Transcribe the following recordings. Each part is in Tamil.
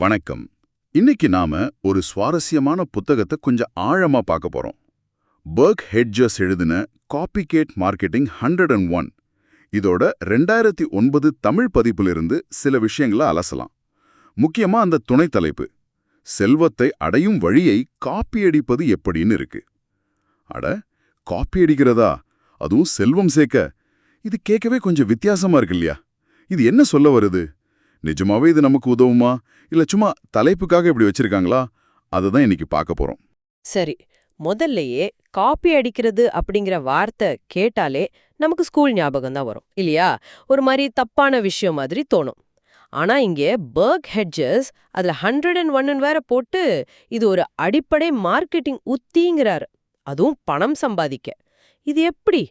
வணக்கம். இன்னைக்கு நாம ஒரு சுவாரஸ்யமான புத்தகத்தை கொஞ்சம் ஆழமா பார்க்க போறோம். பர்க் ஹெட்ஜர்ஸ் எழுதின copycat marketing hundred and one இதோட ரெண்டாயிரத்தி ஒன்பது தமிழ் பதிப்பிலிருந்து சில விஷயங்களை அலசலாம். முக்கியமா அந்த துணை தலைப்பு. செல்வத்தை அடையும் வழியை காப்பியடிப்பது எப்படின்னு இருக்கு. அட காப்பியடிக்கிறதா அதுவும் செல்வம் சேர்க்க. இது கேட்கவே கொஞ்சம் வித்தியாசமா இருக்கு இல்லையா? இது என்ன சொல்ல வருது? நிஜமாவே இது நமக்கு உதவுமா? இல்ல சும்மா தலைப்புக்காக இப்படி வச்சிருக்காங்களா? அதுதான் இன்னைக்கு பார்க்க போறோம். சரி முதல்லயே காப்பி அடிக்கிறது அப்படிங்கிற வார்த்தை கேட்டாலே நமக்கு ஸ்கூல் ஞாபகம் தான் வரும் இல்லையா? ஒரு மாதிரி தப்பான விஷயம் மாதிரி தோணும். ஆனா இங்கே பர்க் ஹெட்ஜஸ் அதுல ஹண்ட்ரட் அண்ட் ஒன்னு வேற போட்டு இது ஒரு அடிப்படை மார்க்கெட்டிங் உத்திங்கிறாரு. அதுவும் பணம் சம்பாதிக்க. இது எப்படி?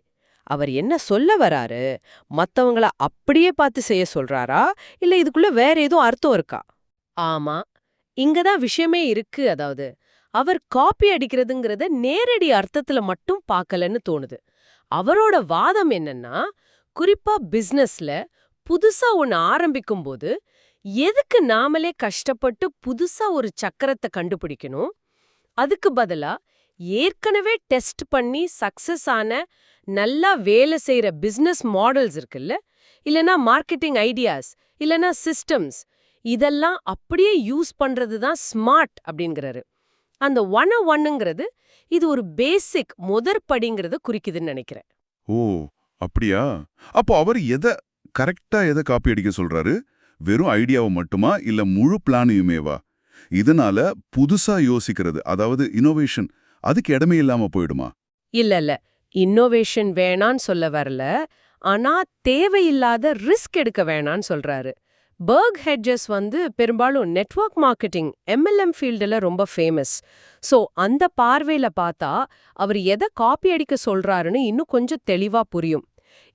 அவர் என்ன சொல்ல வராரு? மத்தவங்கள அப்படியே பார்த்து செய்ய சொல்றாரா? இல்ல இதுக்குள்ள வேற எதுவும் அர்த்தம் இருக்கா? ஆமா. இங்கதான் விஷயமே இருக்கு. அதாவது அவர் காப்பி அடிக்கிறதுங்கிறத நேரடி அர்த்தத்துல மட்டும் பார்க்கலன்னு தோணுது. அவரோட வாதம் என்னன்னா குறிப்பா பிசினஸ்ல புதுசா ஒன்று ஆரம்பிக்கும் போது எதுக்கு நாமளே கஷ்டப்பட்டு புதுசா ஒரு சக்கரத்தை கண்டுபிடிக்கணும்? அதுக்கு பதிலா ஏற்கனவே டெஸ்ட் பண்ணி சக்சஸ் ஆன நல்லா வேலை செய்யற பிசினஸ் மாடல்ஸ் இருக்குல்ல? இல்லனா மார்க்கெட்டிங் ஐடியாஸ் இல்லனா சிஸ்டம்ஸ். இதெல்லாம் அப்படியே யூஸ் பண்றது தான் ஸ்மார்ட் அப்படிங்கிறாரு. அந்த ஒன் ஒன்னுங்கிறது இது ஒரு பேசிக் முதற்படிங்கிறத குறிக்குதுன்னு நினைக்கிறேன். ஓ அப்படியா? அப்போ அவர் எதை கரெக்டா எதை காப்பி அடிக்க சொல்றாரு? வெறும் ஐடியாவை மட்டுமா? இல்ல முழு பிளானையுமேவா இதனால புதுசா யோசிக்கிறது அதாவது இனோவேஷன் அதுக்கு இடமே இல்லாம போயிடுமா? இல்ல இல்ல. இன்னோவேஷன் வேணான்னு சொல்ல வரல. ஆனா தேவையில்லாத ரிஸ்க் எடுக்க வேணான்னு சொல்றாரு. பர்க் ஹெட்ஜஸ் வந்து பெரும்பாலும் நெட்வொர்க் மார்க்கெட்டிங் எம்எல்எம் ஃபீல்டில் ரொம்ப ஃபேமஸ் ஸோ அந்த பார்வையில பார்த்தா அவர் எதை காப்பி அடிக்க சொல்றாருன்னு இன்னும் கொஞ்சம் தெளிவா புரியும்.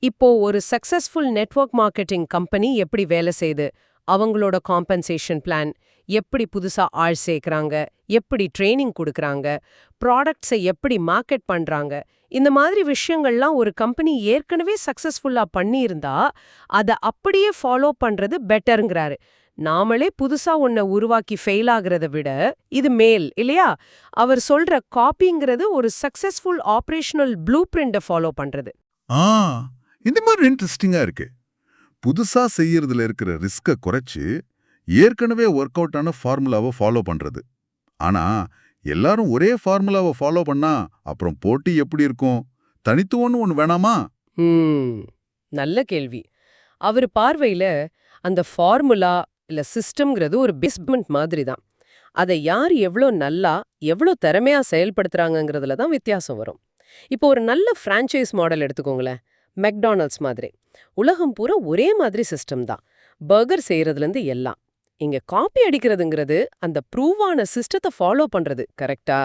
இப்போ ஒரு சக்சஸ்ஃபுல் நெட்வொர்க் மார்க்கெட்டிங் கம்பெனி எப்படி வேலை செய்யுது அவங்களோட காம்பன்சேஷன் பிளான் எப்படி புதுசா ஆள் சேர்க்கறாங்க எப்படி ட்ரைனிங் கொடுக்குறாங்க ப்ராடக்ட்ஸை எப்படி மார்க்கெட் பண்றாங்க இந்த மாதிரி விஷயங்கள்லாம் ஒரு கம்பெனி ஏற்கனவே சக்சஸ்ஃபுல்லா பண்ணியிருந்தா அதை அப்படியே ஃபாலோ பண்றது பெட்டருங்கிறாரு நாமளே புதுசா ஒன்ன உருவாக்கி ஃபெயில் ஆகுறத விட இது மேல் இல்லையா? அவர் சொல்ற காப்பிங்கிறது ஒரு சக்சஸ்ஃபுல் ஆபரேஷனல் ப்ளூ பிரிண்ட ஃபாலோ பண்றது. ஆ இந்த மாதிரி இன்ட்ரெஸ்டிங்கா இருக்கு. புதுசா செய்யறதுல இருக்கிற ரிஸ்க குறைச்சு ஏற்கனவே ஒர்க் அவுட் ஆன ஃபார்முலாவை ஃபாலோ பண்றது. ஆனா எல்லாரும் ஒரே ஃபார்முலாவை ஃபாலோ பண்ணா அப்புறம் போட்டி எப்படி இருக்கும்? தனித்துவம்னு ஒன்று வேணாமா? நல்ல கேள்வி. அவர் பார்வையில அந்த ஃபார்முலா இல்ல சிஸ்டம்ங்கிறது ஒரு பேஸ்மெண்ட் மாதிரி தான் அதை யார் எவ்வளோ நல்லா எவ்வளோ திறமையா செயல்படுத்துகிறாங்கங்கிறதுல தான் வித்தியாசம் வரும். இப்போ ஒரு நல்ல ஃப்ரான்ச்சைஸ் மாடல் எடுத்துக்கோங்களேன். மெக்டானல்ட்ஸ் மாதிரி. உலகம் பூரா ஒரே மாதிரி சிஸ்டம் தான். பர்கர் செய்யறதுலேருந்து எல்லாம். இங்க காப்பி அடிக்கிறதுங்கிறது அந்த ப்ரூவான சிஸ்டத்தை ஃபாலோ பண்றது கரெக்டா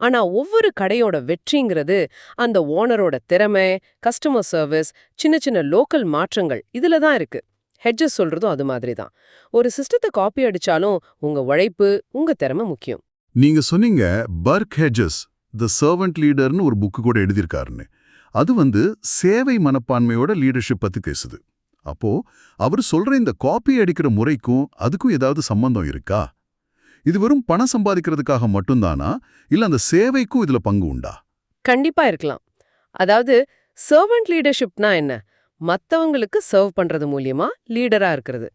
ஆனா ஒவ்வொரு கடையோட வெற்றிங்கிறது அந்த ஓனரோட திறமை கஸ்டமர் சர்வீஸ் சின்ன சின்ன லோக்கல் மாற்றங்கள் இதுல தான் இருக்கு. ஹெட்ஜஸ் சொல்றதும் அது மாதிரி தான். ஒரு சிஸ்டத்தை காப்பி அடிச்சாலும் உங்க உழைப்பு உங்க திறமை முக்கியம். நீங்க சொன்னீங்க பர்க் ஹெட்ஜஸ் த சர்வன்ட் லீடர்னு ஒரு புக்கு கூட எழுதியிருக்காருன்னு. அது வந்து சேவை மனப்பான்மையோட லீடர்ஷிப் பத்தி பேசுது. அப்போ அவர் சொல்ற இந்த காப்பி அடிக்கிற முறைக்கும் அதுக்கும் ஏதாவது சம்பந்தம் இருக்கா? இது வெறும் பணம் சம்பாதிக்கிறதுக்காக மட்டும்தானா? இல்ல அந்த சேவைக்கும் இதுல பங்கு உண்டா? கண்டிப்பா இருக்கலாம். அதாவது சர்வன்ட் லீடர்ஷிப்னா என்ன? மத்தவங்களுக்கு சர்வ் பண்றது மூலியமா லீடரா இருக்கிறது.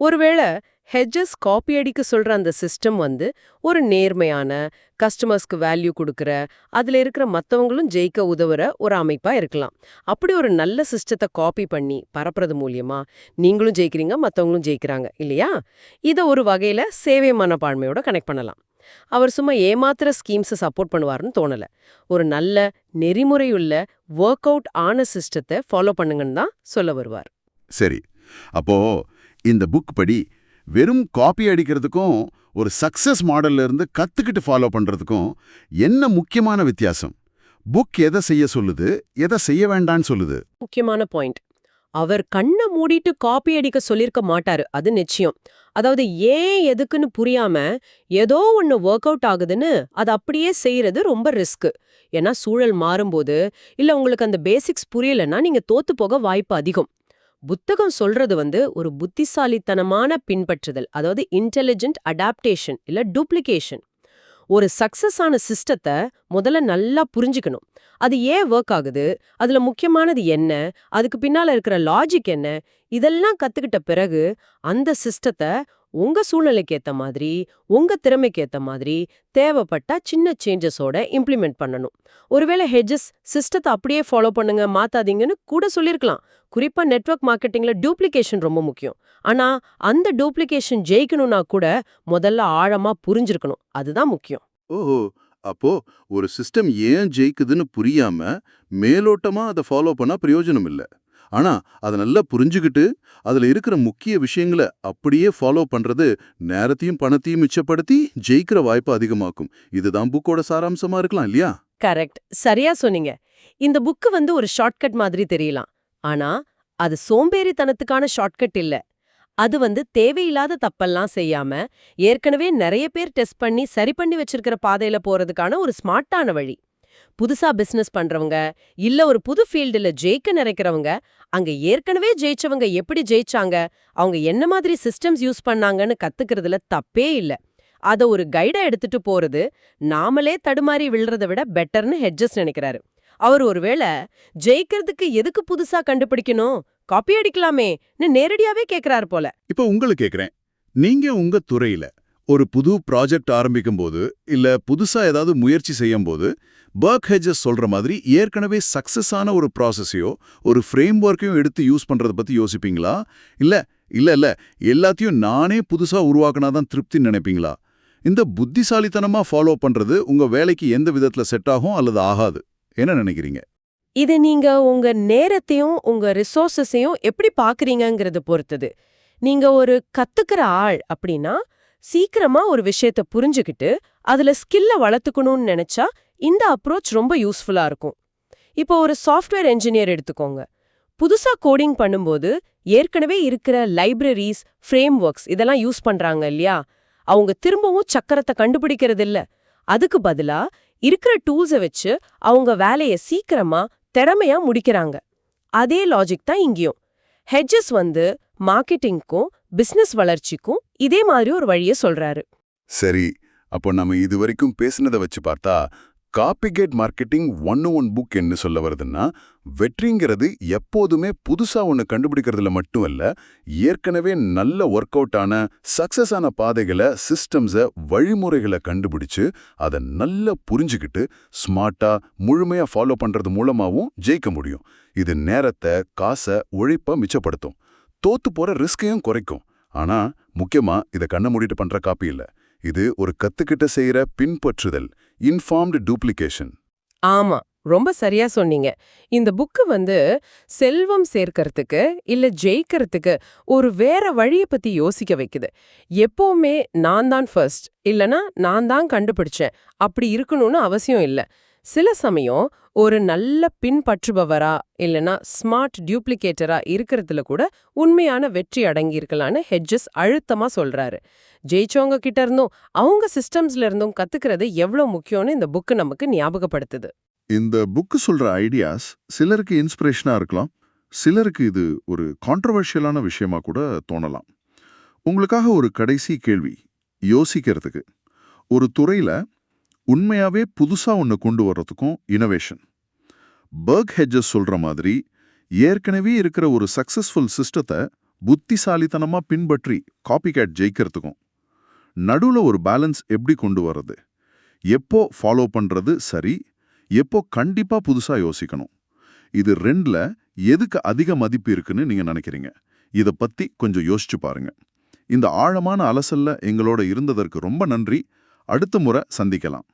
ஒருவேளை ஹெட்ஜஸ் காப்பி அடிக்க சொல்ற அந்த சிஸ்டம் வந்து ஒரு நேர்மையான கஸ்டமர்ஸ்க்கு வேல்யூ கொடுக்கற அதுல இருக்கிற மத்தவங்களும் ஜெயிக்க உதவுற ஒரு அமைப்பா இருக்கலாம். அப்படி ஒரு நல்ல சிஸ்டத்தை காப்பி பண்ணி பரப்புறது மூலியமா நீங்களும் ஜெயிக்கிறீங்க மத்தவங்களும் ஜெயிக்கிறாங்க இல்லையா? இத ஒரு வகையில சேவை மனப்பான்மையோட கனெக்ட் பண்ணலாம். அவர் சும்மா ஏமாத்துற ஸ்கீம்ஸை சப்போர்ட் பண்ணுவாருன்னு தோணல. ஒரு நல்ல நெறிமுறையுள்ள ஒர்க் அவுட் ஆன சிஸ்டத்தை ஃபாலோ பண்ணுங்கன்னு தான் சொல்ல வருவார். சரி. அப்போ இந்த புக் படி வெறும் காப்பி அடிக்கிறதுக்கும் ஒரு சக்சஸ் மாடல்ல இருந்து கத்துக்கிட்டு ஃபாலோ பண்றதுக்கும் என்ன முக்கியமான வித்தியாசம்? புக் எதை செய்ய சொல்லுது? எதை செய்ய வேண்டான்னு சொல்லுது? முக்கியமான பாயிண்ட் அவர் கண்ணை மூடிட்டு காப்பி அடிக்க சொல்லிருக்க மாட்டாரு. அது நிச்சயம். அதாவது ஏன் எதுக்குன்னு புரியாம ஏதோ ஒன்று ஒர்க் அவுட் ஆகுதுன்னு அது அப்படியே செய்யறது ரொம்ப ரிஸ்க் ஏன்னா சூழல் மாறும்போது இல்ல உங்களுக்கு அந்த பேசிக்ஸ் புரியலன்னா நீங்க தோத்து போக வாய்ப்பு அதிகம். புத்தகம் சொல்றது வந்து ஒரு புத்திசாலித்தனமான பின்பற்றுதல் அதாவது இன்டெலிஜென்ட் அடாப்டேஷன் இல்ல டூப்ளிகேஷன் ஒரு சக்சஸ் ஆன சிஸ்டத்தை முதல்ல நல்லா புரிஞ்சுக்கணும். அது ஏன் ஒர்க் ஆகுது? அதுல முக்கியமானது என்ன? அதுக்கு பின்னால இருக்கிற லாஜிக் என்ன? இதெல்லாம் கத்துக்கிட்ட பிறகு அந்த சிஸ்டத்தை உங்க சூழ்நிலைக்கு ஏத்த மாதிரி உங்க திறமைக்கு ஏத்த மாதிரி தேவைப்பட்டா சின்ன சேஞ்சஸோட இம்ப்ளிமெண்ட் பண்ணணும். ஒருவேளை ஹெட்ஜஸ் சிஸ்டத்தை அப்படியே ஃபாலோ பண்ணுங்க மாத்தாதீங்கன்னு கூட சொல்லிருக்கலாம். குறிப்பா நெட்வொர்க் மார்க்கெட்டிங்ல டூப்ளிகேஷன் ரொம்ப முக்கியம். ஆனா அந்த டூப்ளிகேஷன் ஜெயிக்கணும்னா கூட முதல்ல ஆழமா புரிஞ்சிருக்கணும். அதுதான் முக்கியம். ஓஹோ! அப்போ ஒரு சிஸ்டம் ஏன் ஜெயிக்குதுன்னு புரியாம மேலோட்டமா அதை ஃபாலோ பண்ணா பிரயோஜனம் இல்ல. ஆனா அதை நல்லா புரிஞ்சுக்கிட்டு அதுல இருக்கிற முக்கிய விஷயங்களை அப்படியே ஃபாலோ பண்றது நேரத்தையும் பணத்தையும் மிச்சப்படுத்தி ஜெயிக்கிற வாய்ப்பு அதிகமாக்கும். இதுதான் புக்கோட சாராம்சமா இருக்கலாம் இல்லையா? கரெக்ட் சரியா சொன்னீங்க. இந்த புக்கு வந்து ஒரு ஷார்ட்கட் மாதிரி தெரியலாம். ஆனா அது சோம்பேறித்தனத்துக்கான ஷார்ட்கட் இல்ல. அது வந்து தேவையில்லாத தப்பெல்லாம் செய்யாம ஏற்கனவே நிறைய பேர் டெஸ்ட் பண்ணி சரி பண்ணி வச்சிருக்கிற பாதையில போறதுக்கான ஒரு ஸ்மார்ட்டான வழி. புதுசா பிசினஸ் பண்றவங்க இல்ல ஒரு புது ஃபீல்டுல ஜெயிக்க நினைக்கிறவங்க அங்க ஏற்கனவே ஜெயிச்சவங்க எப்படி ஜெயிச்சாங்க அவங்க என்ன மாதிரி சிஸ்டம்ஸ் யூஸ் பண்ணாங்கன்னு கத்துக்கிறதுல தப்பே இல்ல. அத ஒரு கைடா எடுத்துட்டு போறது நாமளே தடுமாறி விழுறத விட பெட்டர்னு ஹெட்ஜஸ் நினைக்கிறாரு. அவர் ஒருவேளை ஜெயிக்கிறதுக்கு எதுக்கு புதுசா கண்டுபிடிக்கணும்? காப்பி அடிக்கலாமேன்னு நேரடியாவே கேக்குறாரு போல. இப்ப உங்களுக்கு கேக்குறேன். நீங்க உங்க துறையில ஒரு புது ப்ராஜெக்ட் ஆரம்பிக்கும் போது இல்ல புதுசா ஏதாவது முயற்சி செய்யும் போது பர்க் ஹெஜஸ் சொல்ற மாதிரி ஏற்கனவே சக்சஸ் ஆன ஒரு ப்ராசஸையோ ஒரு ஃப்ரேம் ஒர்க்கையும் எடுத்து யூஸ் பண்றத பத்தி யோசிப்பீங்களா? இல்ல இல்ல இல்ல எல்லாத்தையும் நானே புதுசா உருவாக்குனாதான் திருப்தி நினைப்பீங்களா? இந்த புத்திசாலித்தனமா ஃபாலோ பண்றது உங்க வேலைக்கு எந்த விதத்துல செட் ஆகும் அல்லது ஆகாது? என்ன நினைக்கிறீங்க? இது நீங்க உங்க நேரத்தையும் உங்க ரிசோர்ஸஸையும் எப்படி பாக்குறீங்கங்கறத பொறுத்தது. நீங்க ஒரு கத்துக்கிற ஆள் அப்படின்னா சீக்கிரமா ஒரு விஷயத்த புரிஞ்சுக்கிட்டு அதுல ஸ்கில்ல வளர்த்துக்கணும்னு நினைச்சா இந்த அப்ரோச் ரொம்ப யூஸ்ஃபுல்லா இருக்கும். இப்போ ஒரு சாஃப்ட்வேர் என்ஜினியர் எடுத்துக்கோங்க. புதுசா கோடிங் பண்ணும்போது ஏற்கனவே இருக்கிற லைப்ரரிஸ் ஃப்ரேம் ஒர்க்ஸ் இதெல்லாம் யூஸ் பண்றாங்க இல்லையா? அவங்க திரும்பவும் சக்கரத்தை கண்டுபிடிக்கிறது இல்ல அதுக்கு பதிலா இருக்கிற டூல்ஸை வச்சு அவங்க வேலைய சீக்கிரமா திறமையா முடிக்கிறாங்க. அதே லாஜிக் தான் இங்கேயும். ஹெட்ஜஸ் வந்து மார்க்கெட்டிங்க்கும் பிசினஸ் வளர்ச்சிக்கும் இதே மாதிரி ஒரு வழியை சொல்றாரு. சரி அப்போ நம்ம இதுவரைக்கும் பேசினதை வச்சு பார்த்தா காப்பிகேட் மார்க்கெட்டிங் ஒன்னு ஒன் புக் என்ன சொல்ல வருதுன்னா வெற்றிங்கிறது எப்போதுமே புதுசா ஒன்று கண்டுபிடிக்கிறதுல மட்டும் இல்லை ஏற்கனவே நல்ல ஒர்க் அவுட்டான சக்ஸஸான பாதைகளை சிஸ்டம்ஸை வழிமுறைகளை கண்டுபிடிச்சு அதை நல்லா புரிஞ்சுக்கிட்டு ஸ்மார்ட்டா முழுமையா ஃபாலோ பண்றது மூலமாவும் ஜெயிக்க முடியும். இது நேரத்தை காசை உழைப்ப மிச்சப்படுத்தும். தோத்து போற ரிஸ்கையும் குறைக்கும். ஆனா முக்கியமா இத கண்ண மூடிட்டு பண்ற காப்பி இல்ல. இது ஒரு கத்துக்கிட்ட செய்யற பின்பற்றுதல் இன்ஃபார்ம்டு டூப்ளிகேஷன் ஆமா ரொம்ப சரியா சொன்னீங்க. இந்த புக்கு வந்து செல்வம் சேர்க்கறதுக்கு இல்ல ஜெயிக்கிறதுக்கு ஒரு வேற வழிய பத்தி யோசிக்க வைக்குது. எப்பவுமே நான் தான் ஃபர்ஸ்ட் இல்லனா நான் தான் கண்டுபிடிச்சேன். அப்படி இருக்கணும்னு அவசியம் இல்ல. சில சமயம் ஒரு நல்ல பின்பற்றுபவரா இல்லனா ஸ்மார்ட் டியூப்ளிகேட்டரா இருக்கிறதுல கூட உண்மையான வெற்றி அடங்கியிருக்கலான்னு ஹெட்ஜஸ் அழுத்தமா சொல்றாரு. ஜெயிச்சவங்க கிட்ட இருந்தும் அவங்க சிஸ்டம்ஸ்ல இருந்தும் கத்துக்கிறது எவ்வளவு முக்கியம்னு இந்த புக்கு நமக்கு ஞாபகப்படுத்துது. இந்த புக்கு சொல்ற ஐடியாஸ் சிலருக்கு இன்ஸ்பிரேஷனா இருக்கலாம் சிலருக்கு இது ஒரு கான்ட்ரவர்ஷியலான விஷயமா கூட தோணலாம். உங்களுக்காக ஒரு கடைசி கேள்வி யோசிக்கிறதுக்கு. ஒரு துறையில உண்மையாவே புதுசா ஒன்று கொண்டு வர்றதுக்கும் இனோவேஷன் பர்க் ஹெட்ஜஸ் சொல்ற மாதிரி ஏற்கனவே இருக்கிற ஒரு சக்சஸ்ஃபுல் சிஸ்டத்தை புத்திசாலித்தனமா பின்பற்றி காப்பி கேட் ஜெயிக்கிறதுக்கும் நடுவுல ஒரு பேலன்ஸ் எப்படி கொண்டு வர்றது எப்போ ஃபாலோ பண்றது சரி எப்போ கண்டிப்பா புதுசா யோசிக்கணும் இது ரெண்டில் எதுக்கு அதிக மதிப்பு இருக்குன்னு நீங்க நினைக்கிறீங்க? இத பத்தி கொஞ்சம் யோசிச்சு பாருங்க. இந்த ஆழமான அலசல்ல எங்களோட இருந்ததற்கு ரொம்ப நன்றி. அடுத்த முறை சந்திக்கலாம்.